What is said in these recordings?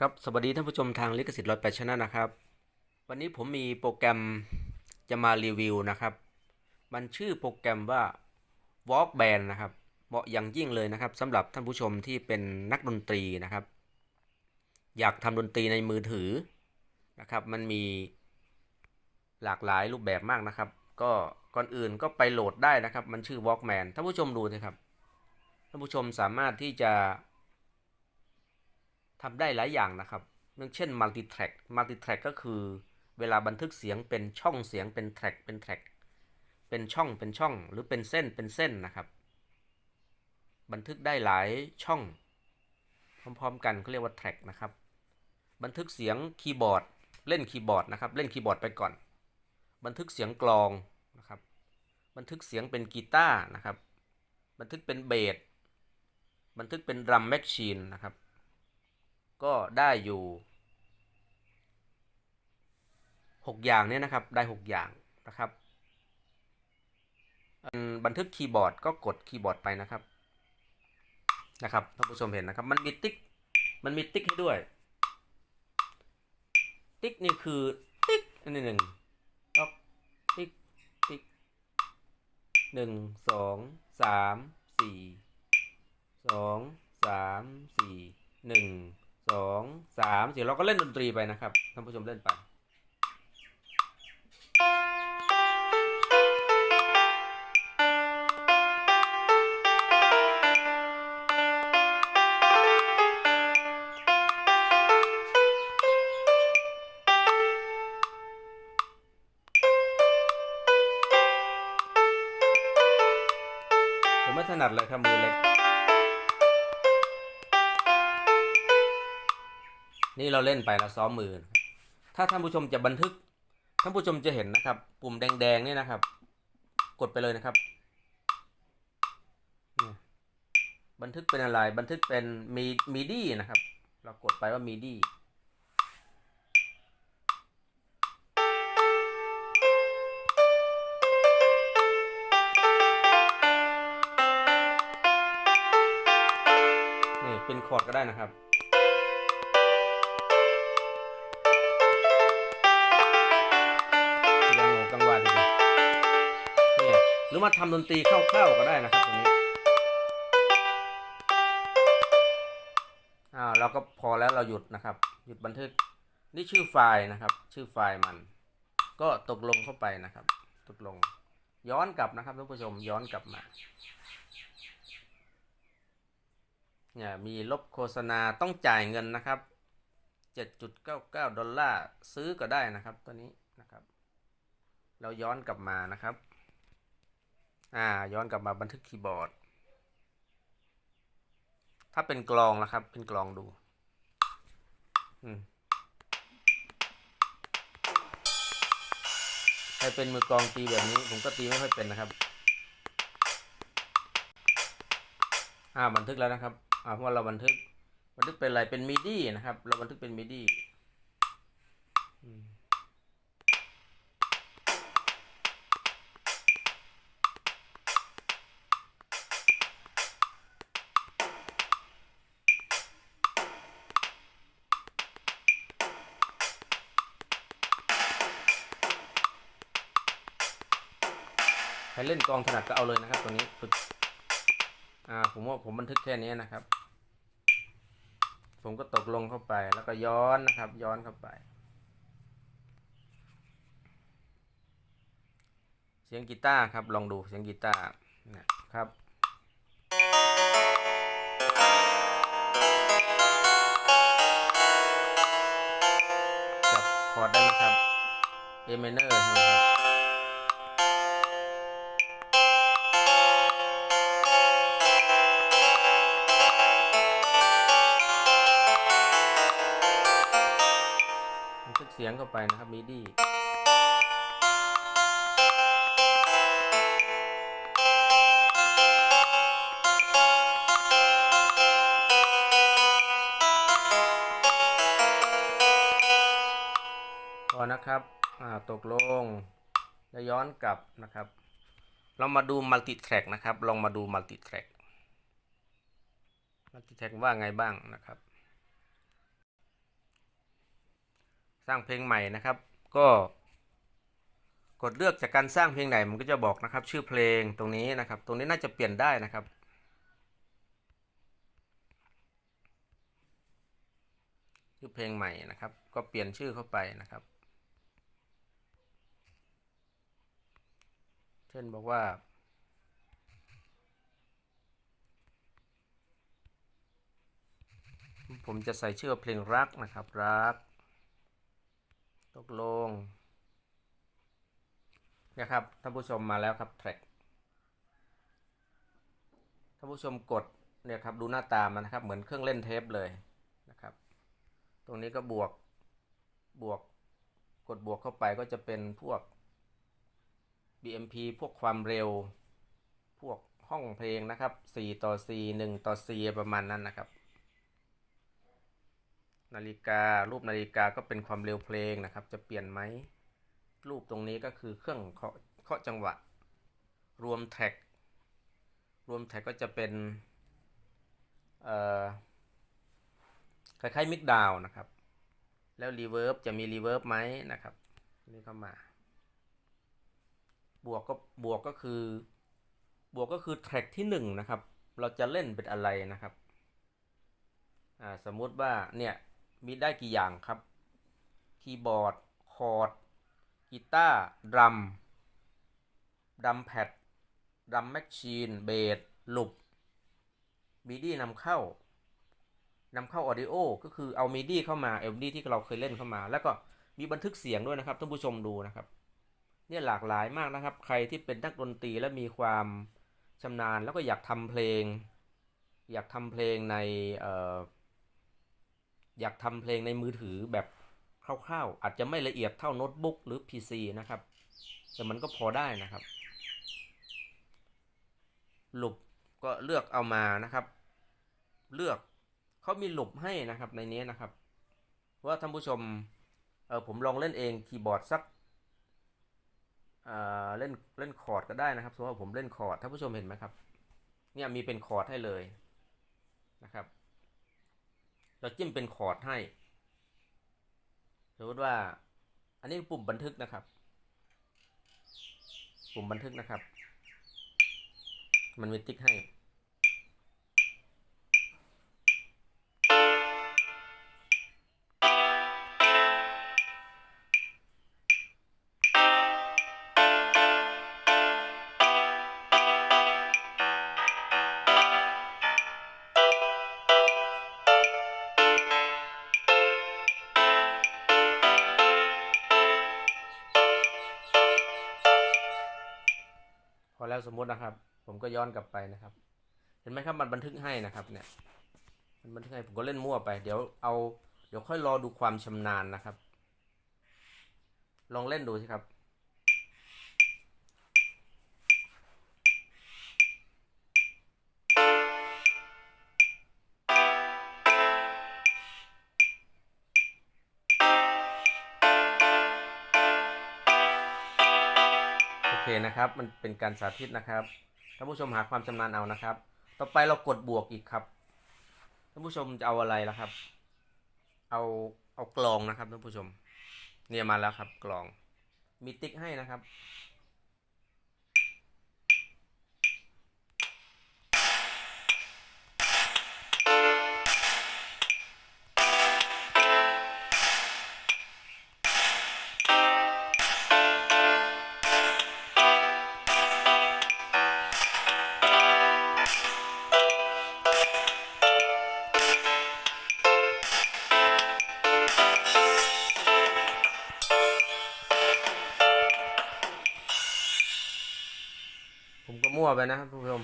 ครับ สวัสดีท่านผู้ชมทางลิขสิทธิ์ร้อยแปดชนะนะครับ วันนี้ผมมีโปรแกรมจะมารีวิวนะครับ มันชื่อโปรแกรมว่า Walk Band นะครับ เหมาะอย่างยิ่งเลยนะครับสำหรับท่านผู้ชมที่เป็นนักดนตรีนะครับ อยากทำดนตรีในมือถือนะครับ มันมีหลากหลายรูปแบบมากนะครับ ก็ก่อนอื่นก็ไปโหลดได้นะครับ มันชื่อ Walkman ท่านผู้ชมดูสิครับ ท่านผู้ชมสามารถที่จะ ทำได้หลายอย่างนะครับอย่างเช่น multi track multi track ก็คือเวลาบันทึกเสียงเป็นช่องเสียงเป็น track เป็น track เป็นช่องเป็นช่อง หรือเป็นเส้นเป็นเส้นนะครับ บันทึกได้หลายช่อง พร้อมๆ กันเขาเรียกว่า track นะครับ บันทึกเสียงคีย์บอร์ดเล่นคีย์บอร์ดนะครับ เล่นคีย์บอร์ดไปก่อน บันทึกเสียงกลองนะครับ บันทึกเสียงเป็นกีตาร์นะครับ บันทึกเป็นเบส บันทึกเป็นดรัมแมชชีนนะครับ ก็ได้อยู่ 6 อย่างเนี่ยนะครับ ได้ 6 อย่างนะครับ บันทึกคีย์บอร์ดก็กดคีย์บอร์ดไปนะครับ นะครับท่านผู้ชมเห็นนะครับ มันมีติ๊ก มันมีติ๊กให้ด้วย ติ๊กนี่คือติ๊กอันนี้หนึ่งต๊อกติ๊ก ติ๊กหนึ่งสองสามสี่สองสามสี่หนึ่ง สองสามสี่เราก็เล่นดนตรีไปนะครับท่านผู้ชมเล่นไปผมไม่ถนัดเลยครับมือเล็ก นี่เราเล่นไปเราซ้อมมือ ถ้าท่านผู้ชมจะบันทึก ท่านผู้ชมจะเห็นนะครับ ปุ่มแดงๆนี่นะครับ กดไปเลยนะครับ บันทึกเป็นอะไร บันทึกเป็นมีมีดีนะครับ เรากดไปว่ามีดีนี่เป็นคอร์ดก็ได้นะครับ รือมาทำดนตรีคร่าวๆก็ได้นะครับตรงนี้อ่าเราก็พอแล้วเราหยุดนะครับ หยุดบันทึกนี่ชื่อไฟล์นะครับ ชื่อไฟล์มัน ก็ตกลงเข้าไปนะครับ ตกลง ย้อนกลับนะครับท่านผู้ชมย้อนกลับมาเนี่ยมีลบโฆษณาต้องจ่ายเงินนะครับ 7.99 ดอลลาร์ซื้อก็ได้นะครับตัวนี้นะครับ เราย้อนกลับมานะครับ อ่า ย้อนกลับมาบันทึกคีย์บอร์ด ถ้าเป็นกลองนะครับ เป็นกลองดู อืมใครเป็นมือกลองตีแบบนี้ ผมก็ตีไม่ค่อยเป็นนะครับ อ่า บันทึกแล้วนะครับ อ่าเพราะว่าเราบันทึก บันทึกเป็นอะไร เป็นมิดี้นะครับ เราบันทึกเป็นมิดี้อืม ใครเล่นกองถนัดก็เอาเลยนะครับ ตัวนี้ฝึกอ่าผมว่าผมบันทึกแค่นี้นะครับ ผมก็ตกลงเข้าไปแล้วก็ย้อนนะครับ ย้อนเข้าไป เสียงกีตาร์ครับ ลองดูเสียงกีตาร์นะครับจับคอร์ดได้ไหมครับ A minor ใช่ไหมครับ เสียงเข้าไปนะครับมิดี้พอนะครับตกลงแล้วย้อนกลับนะครับ เรามาดูมัลติแทร็กนะครับ ลองมาดูมัลติแทร็กมัลติแทร็กว่าไงบ้างนะครับ สร้างเพลงใหม่นะครับ ก็กดเลือกจากการสร้างเพลงไหนมันก็จะบอกนะครับ ชื่อเพลงตรงนี้นะครับ ตรงนี้น่าจะเปลี่ยนได้นะครับชื่อเพลงใหม่นะครับ ก็เปลี่ยนชื่อเข้าไปนะครับ เช่นบอกว่า ผมจะใส่ชื่อเพลงรักนะครับ รัก ตกลงนี่ยครับท่านผู้ชมมาแล้วครับแทร็กท่านผู้ชมกดเนี่ยครับดูหน้าตามันนะครับเหมือนเครื่องเล่นเทปเลยนะครับ ตรงนี้ก็บวกบวกกดบวกเข้าไปก็จะเป็นพวก BMP พวกความเร็ว พวกห้องเพลงนะครับ 4 ต่อ 4 1 ต่อ 4 ประมาณนั้นนะครับ นาฬิกา รูปนาฬิกาก็เป็นความเร็วเพลงนะครับ จะเปลี่ยนไหม รูปตรงนี้ก็คือเครื่องเคาะเคาะจังหวะ รวมแท็ก รวมแท็กก็จะเป็นคล้ายๆมิกดาวนะครับ แล้วรีเวิร์บจะมีรีเวิร์บไหมนะครับ นี่เข้ามา บวกก็บวกก็คือบวกก็คือแทร็กที่หนึ่งนะครับ เราจะเล่นเป็นอะไรนะครับ สมมุติว่าเนี่ย มีได้กี่อย่างครับ คีย์บอร์ด คอร์ด กีตาร์ ดรัม ดรัมแพด ดรัมแมชชีน เบสลูปมีดีนำเข้านำเข้าออดิโอ ก็คือเอามีดีเข้ามาเอลดี้ที่เราเคยเล่นเข้ามา แล้วก็มีบันทึกเสียงด้วยนะครับท่านผู้ชมดูนะครับ เนี่ยหลากหลายมากนะครับ ใครที่เป็นนักดนตรีและมีความชำนาญแล้วก็อยากทำเพลง อยากทำเพลงในเอยากทำเพลงในมือถือแบบคร่าวๆ อาจจะไม่ละเอียดเท่าโน้ตบุ๊กหรือ PC นะครับ แต่มันก็พอได้นะครับหลุบก็เลือกเอามานะครับ เลือกเขามีหลุบให้นะครับในนี้นะครับ ว่าท่านผู้ชมเออผมลองเล่นเองคีย์บอร์ดสักเออเล่นเล่นคอร์ดก็ได้นะครับสมมติว่าผมเล่นคอร์ดท่านผู้ชมเห็นไหมครับเนี่ยมีเป็นคอร์ดให้เลยนะครับ เราจิ้มเป็นคอร์ดให้ สมมติว่า อันนี้ปุ่มบันทึกนะครับ ปุ่มบันทึกนะครับ มันมีติ๊กให้ แล้วสมมตินะครับ ผมก็ย้อนกลับไปนะครับ เห็นไหมครับมันบันทึกให้นะครับเนี่ยมันบันทึกให้ผมก็เล่นมั่วไป เดี๋ยวเอาเดี๋ยวค่อยรอดูความชำนาญนะครับ ลองเล่นดูสิครับ เคนะครับ มันเป็นการสาธิตนะครับท่านผู้ชมหาความชำนาญเอานะครับ ต่อไปเรากดบวกอีกครับท่านผู้ชมจะเอาอะไรล่ะครับ เอาเอากลองนะครับท่านผู้ชม เนี่ยมาแล้วครับกลองมีติ๊กให้นะครับ ไปนะครับผู้ชม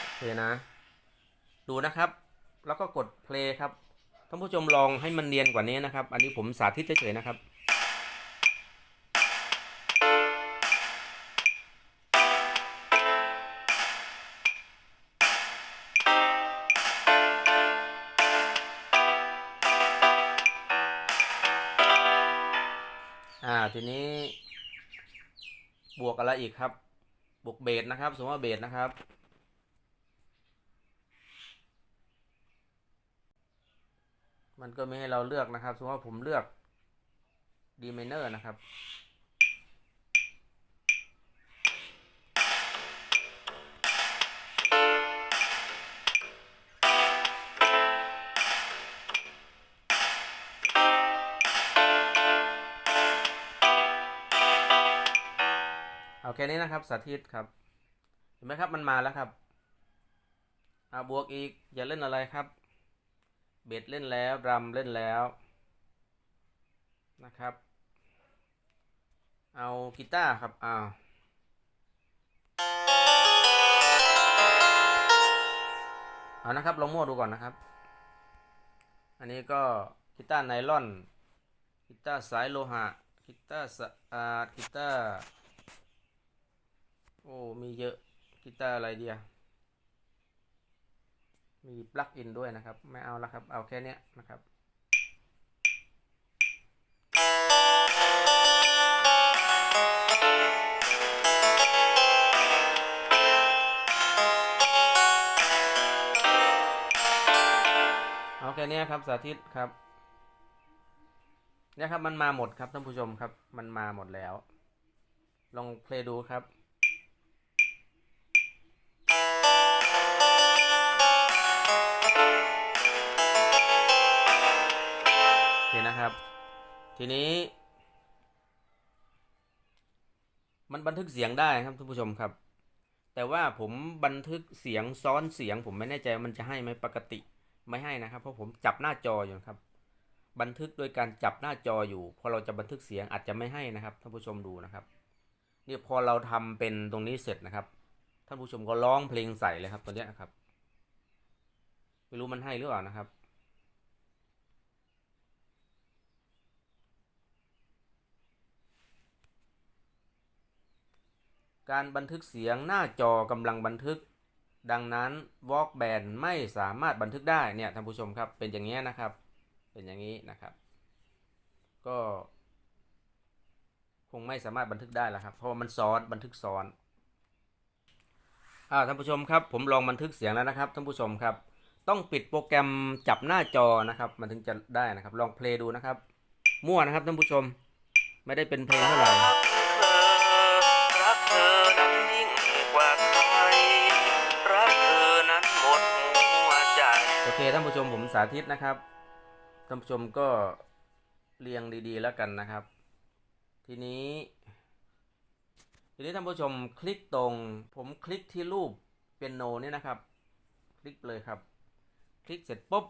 โอเคนะ ดูนะครับ แล้วก็กดเพลย์ครับท่านผู้ชมลองให้มันเนียนกว่านี้นะครับ อันนี้ผมสาธิตเฉยๆนะครับอ่าทีนี้บวกอะไรอีกครับ บวกเบสนะครับ สมมติว่าเบสนะครับ มันก็ไม่ให้เราเลือกนะครับ สมมติว่าผมเลือกดีมเนอร์นะครับ ค่นี้นะครับ สาธิตครับ เห็นไหมครับมันมาแล้วครับเอาบวกอีก อย่าเล่นอะไรครับ เบสเล่นแล้วรัมเล่นแล้วนะครับ เอากีตาร์ครับเอาเอานะครับ ลองมั่วดูก่อนนะครับ อันนี้ก็กีตาร์ไนลอนกีตาร์สายโลหะกีตาร์สะอาดกีตาร์ โอ้ มีเยอะกีตาร์อะไรเดียมีปลั๊กอินด้วยนะครับ ไม่เอาละครับ เอาแค่เนี้ยนะครับเอาแค่นี้ครับสาธิตครับเนี่ยครับมันมาหมดครับท่านผู้ชมครับ มันมาหมดแล้ว ลองเพลย์ดูครับ เคนะครับ ทีนี้ มันบันทึกเสียงได้ครับท่านผู้ชมครับ แต่ว่าผมบันทึกเสียงซ้อนเสียง ผมไม่แน่ใจมันจะให้ไหมปกติไม่ให้นะครับ เพราะผมจับหน้าจออยู่ครับ บันทึกโดยการจับหน้าจออยู่ พอเราจะบันทึกเสียงอาจจะไม่ให้นะครับท่านผู้ชมดูนะครับเนี่ยพอเราทำเป็นตรงนี้เสร็จนะครับท่านผู้ชมก็ร้องเพลงใส่เลยครับตัวเนี้นะครับไม่รู้มันให้หรือเปล่านะครับ การบันทึกเสียงหน้าจอกำลังบันทึก ดังนั้น Walkman ไม่สามารถบันทึกได้เนี่ยท่านผู้ชมครับเป็นอย่างนี้นะครับ เป็นอย่างนี้นะครับ ก็ คงไม่สามารถบันทึกได้แล้วครับ เพราะมันซ้อนบันทึกซ้อนอ่าท่านผู้ชมครับ ผมลองบันทึกเสียงแล้วนะครับท่านผู้ชมครับ ต้องปิดโปรแกรมจับหน้าจอนะครับ มันถึงจะได้นะครับ ลองเพลย์ดูนะครับ มั่วนะครับท่านผู้ชม ไม่ได้เป็นเพลงเท่าไหร่ ท่านผู้ชมผมสาธิตนะครับ ท่านผู้ชมก็เรียงดีๆแล้วกันนะครับ ทีนี้ ทีนี้ท่านผู้ชมคลิกตรง ผมคลิกที่รูปเปียโนนี่นะครับ คลิกเลยครับ คลิกเสร็จปุ๊บ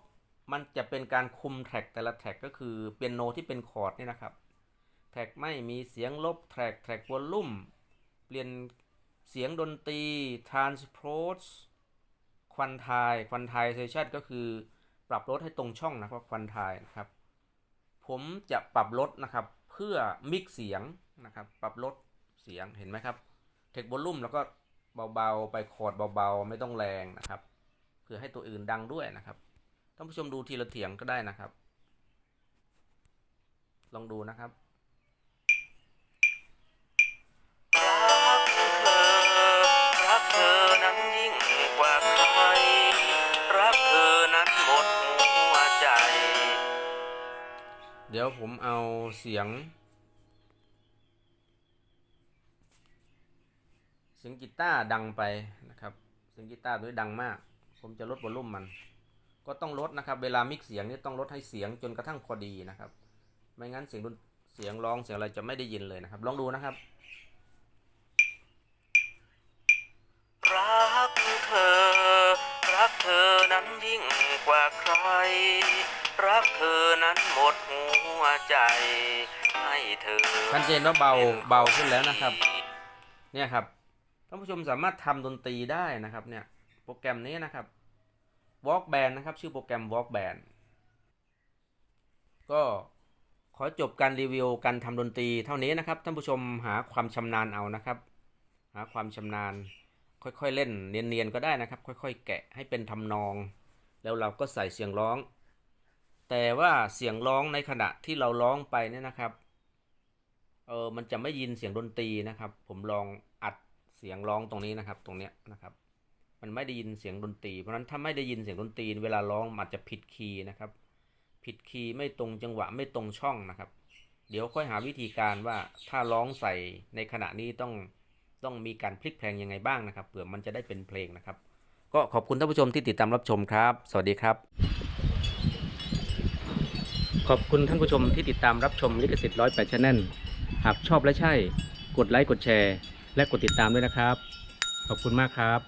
มันจะเป็นการคุมแท็กแต่ละแท็กก็คือเปียโนที่เป็นคอร์ดนี่นะครับแท็กไม่มีเสียงลบแท็กแท็กวอลลุ่ม เปลี่ยนเสียงดนตรี transpose ควันทายควันทายเซชันก็คือปรับลดให้ตรงช่องนะครับควันทายนะครับ ผมจะปรับลดนะครับ เพื่อมิกเสียงนะครับ ปรับลดเสียงเห็นไหมครับเทควอลลุ่มแล้วก็เบาๆ ไปคอร์ดเบาๆ ไม่ต้องแรงนะครับ เพื่อให้ตัวอื่นดังด้วยนะครับท่านผู้ชมดูทีละเถียงก็ได้นะครับ ลองดูนะครับ เดี๋ยวผมเอาเสียง เสียงกีตาร์ดังไปนะครับ เสียงกีตาร์ด้วยดังมาก ผมจะลดวอลลุ่มมัน ก็ต้องลดนะครับ เวลามิกเสียงนี่ต้องลดให้เสียงจนกระทั่งพอดีนะครับ ไม่งั้นเสียงดนเสียงร้องเสียงอะไรจะไม่ได้ยินเลยนะครับ ลองดูนะครับรักเธอ รักเธอนั้นยิ่งกว่าใคร รักเธอนั้นหมดหัวใจ ให้เธอชัดเจนว่าเบาเบาขึ้นแล้วนะครับ เนี่ยครับท่านผู้ชมสามารถทำดนตรีได้นะครับเนี่ยโปรแกรมนี้นะครับ Walkband นะครับ ชื่อโปรแกรม Walkband ก็ขอจบการรีวิวการทำดนตรีเท่านี้นะครับท่านผู้ชมหาความชำนาญเอานะครับ หาความชำนาญ ค่อยๆเล่นเนียนๆก็ได้นะครับ ค่อย ๆ แกะให้เป็นทำนอง แล้วเราก็ใส่เสียงร้อง แต่ว่าเสียงร้องในขณะที่เราร้องไปเนี่ยนะครับเออมันจะไม่ยินเสียงดนตรีนะครับ ผมลองอัดเสียงร้องตรงนี้นะครับ ตรงเนี้ยนะครับ มันไม่ได้ยินเสียงดนตรีเพราะฉะนั้นถ้าไม่ได้ยินเสียงดนตรีเวลาร้องมันอาจจะผิดคีย์นะครับ ผิดคีย์ไม่ตรงจังหวะไม่ตรงช่องนะครับ เดี๋ยวค่อยหาวิธีการว่าถ้าร้องใส่ในขณะนี้ต้องต้องมีการพลิกแพลงยังไงบ้างนะครับเผื่อมันจะได้เป็นเพลงนะครับ ก็ขอบคุณท่านผู้ชมที่ติดตามรับชมครับ สวัสดีครับ ขอบคุณท่านผู้ชมที่ติดตามรับชมลิขสิทธิ์ร้อยแปดชแนลหากชอบและใช่ กดไลค์กดแชร์ และกดติดตามด้วยนะครับ ขอบคุณมากครับ